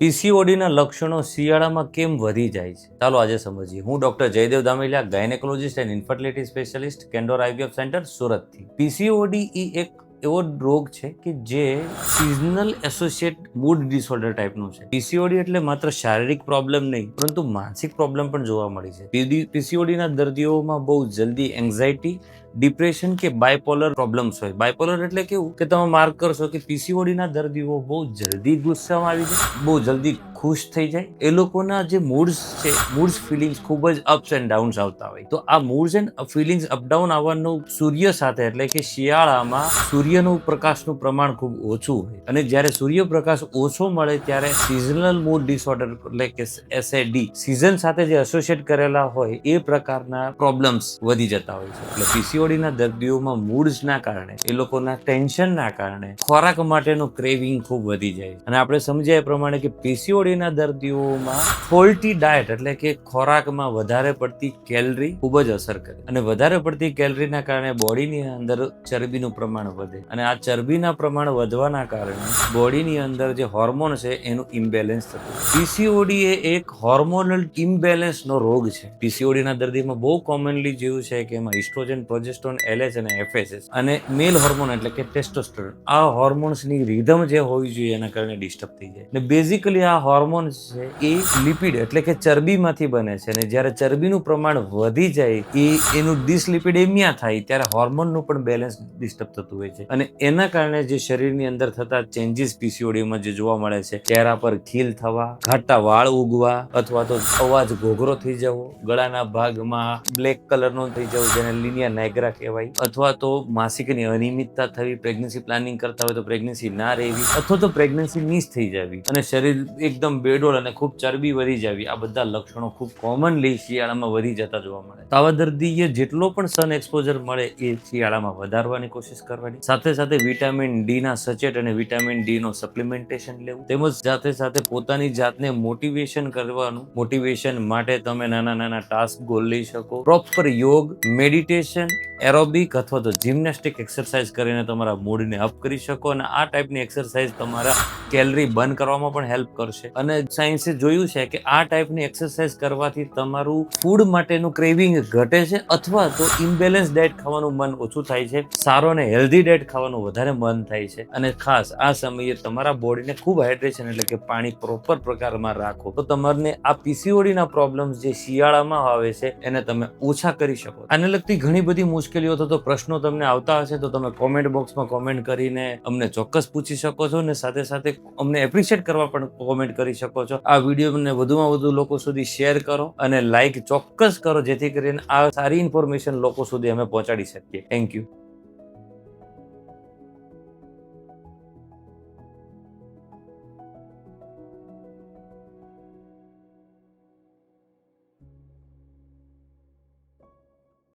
પીસીઓડીના લક્ષણો શિયાળામાં કેમ વધી જાય છે? ચાલો આજે સમજીએ. હું doctor Jaydev Dameliya, gynaecologist and infertility specialist, Candor IVF centre, સુરતથી. પીસીઓડી એ એક એવો રોગ છે કે જે સિઝનલ એસોસિએટ મૂડ ડિસઓર્ડર ટાઈપનું છે. પીસીઓડી એટલે માત્ર શારીરિક પ્રોબ્લેમ નહીં, પરંતુ માનસિક પ્રોબ્લેમ પણ જોવા મળી છે. પીસીઓડીના દર્દીઓમાં બહુ જલ્દી એન્ઝાયટી ડિપ્રેશન કે બાયપોલર પ્રોબ્લેમ્સ હોય. બાયપોલર એટલે કેવું? કે તમે માર્ક કરશો કે પીસીઓડીના દર્દીઓ બહુ જલ્દી ગુસ્સામાં આવી જાય, બહુ જલ્દી ખુશ થઈ જાય. એ લોકોના જે મૂડ્સ છે મૂડ્સ ફિલિંગ્સ ખૂબ જ અપ્સ એન્ડ ડાઉન્સ આવતા હોય. તો આ મૂડ્સ એન્ડ ફિલિંગ્સ અપડાઉન આવવાનું સૂર્ય સાથે, એટલે કે શિયાળામાં સૂર્યનું પ્રકાશનું પ્રમાણ ખૂબ ઓછું હોય. અને જ્યારે સૂર્યપ્રકાશ ઓછો મળે ત્યારે સિઝનલ મૂડ ડિસઓર્ડર એટલે કે એસએડી સિઝન સાથે જે એસોસિએટ કરેલા હોય, એ પ્રકારના પ્રોબ્લેમ્સ વધી જતા હોય છે. એટલે પીસીઓડીના દર્દીઓમાં મૂડ્સના કારણે, એ લોકોના ટેન્શનના કારણે ખોરાક માટેનું ક્રેવિંગ ખૂબ વધી જાય અને આપણે સમજ્યા એ પ્રમાણે કે પીસીઓડીના દર્દીઓમાં ફોલ્ટી ડાયટ એટલે કે ખોરાકમાં વધારે પડતી કેલરી ખૂબ જ અસર કરે. અને વધારે પડતી કેલરીના કારણે બોડીની અંદર ચરબીનું પ્રમાણ વધે. અને આ ચરબીના પ્રમાણ વધવાના કારણે બોડીની અંદર જે હોર્મોન છે, એનું ઇમ્બેલેન્સ થતું પીસીઓડી એ એક હોર્મોનલ ઇમ્બેલેન્સનો રોગ છે. પીસીઓડીના દર્દીમાં બહુ કોમનલી જેવું છે કે એમાં ઇસ્ટ્રોજન પ્રોજેસ્ટ્રોન એલએચ અને એફએસએસ અને મેલ હોર્મોન એટલે કે ટેસ્ટોસ્ટેરોન આ હોર્મોન્સની રિધમ જે હોવી જોઈએ એના કારણે ડિસ્ટર્બ થઈ જાય. અને બેઝિકલી આ હોર્મોન્સ છે એ લિપિડ એટલે કે ચરબીમાંથી બને છે અને જ્યારે ચરબીનું પ્રમાણ વધી જાય, એ એનું ડિસલિપિડેમિયા થાય, ત્યારે હોર્મોનનું પણ બેલેન્સ ડિસ્ટર્બ થતું હોય છે. અને એના કારણે જે શરીરની અંદર થતા ચેન્જીસ પીસીઓડીમાં જે જોવા મળે છે, ચહેરા પર ખીલ થવા, ઘાટા વાળ ઉગવા, અથવા તો અવાજ ઘોઘરો થઈ જવો, ગળાના ભાગમાં બ્લેક કલરનો થઈ જવો, જેને લિનિયા નાયગ્રા કહેવાય. અથવા તો માસિકની અનિયમિતતા થવી પ્રેગ્નન્સી પ્લાનિંગ કરતા હોય તો પ્રેગ્નન્સી ના રહેવી, અથવા તો પ્રેગ્નન્સી મિસ થઈ જવી. અને શરીર એકદમ બેડોળ અને ખૂબ ચરબી વધી જવી. આ બધા લક્ષણો ખૂબ કોમનલી શિયાળામાં વધી જતા જોવા મળે. આવા દર્દીએ જેટલો પણ સન એક્સપોઝર મળે એ શિયાળામાં વધારવાની કોશિશ કરવાની. સાથે સાથે વિટામિન ડી ના સચેટ અને વિટામિન ડી નો સપ્લિમેન્ટેશન લેવું. તેમજ સાથે સાથે પોતાની જાતને મોટિવેશન કરવાનું. મોટિવેશન માટે તમે નાના નાના ટાસ્ક ગોલ લઈ શકો. પ્રોપર યોગ મેડિટેશન એરોબિક અથવા તો જિમ્નાસ્ટિક એક્સરસાઇઝ કરીને તમારા મૂડને અપ કરી શકો અને આ ટાઈપની એક્સરસાઇઝ તમારા કેલરી બર્ન કરવામાં પણ હેલ્પ કરશે. અને સાયન્સે જોયું છે કે આ ટાઈપની એક્સરસાઇઝ કરવાથી તમારું ફૂડ માટેનું ક્રેવિંગ ઘટે છે અથવા તો ઇમ્બેલેન્સ ડાયટ ખાવાનું મન ઓછું થાય છે. સારો અને હેલ્ધી ડાયટ ખાવાનું વધારે મન થાય છે. અને ખાસ આ સમયે તમારા બોડીને ખૂબ હાઇડ્રેશન એટલે કે પાણી પ્રોપર પ્રકારમાં રાખો. તો તમને આ પીસીઓડીના પ્રોબ્લેમ્સ જે શિયાળામાં આવે છે એને તમે ઓછા કરી શકો. આને લગતી ઘણી બધી મુશ્કેલીઓ થતો પ્રશ્નો તમને આવતા હશે તો તમે કોમેન્ટ બોક્સમાં કોમેન્ટ કરીને અમને ચોક્કસ પૂછી શકો છો અને સાથે સાથે અમને એપ્રિશિએટ કરવા પણ કોમેન્ટ કરી શકો છો. આ વિડીયોને વધુમાં વધુ લોકો સુધી શેર કરો અને લાઇક ચોક્કસ કરો જેથી કરીને આ સારી ઇન્ફોર્મેશન લોકો સુધી અમે પહોંચાડી શકીએ. Thank you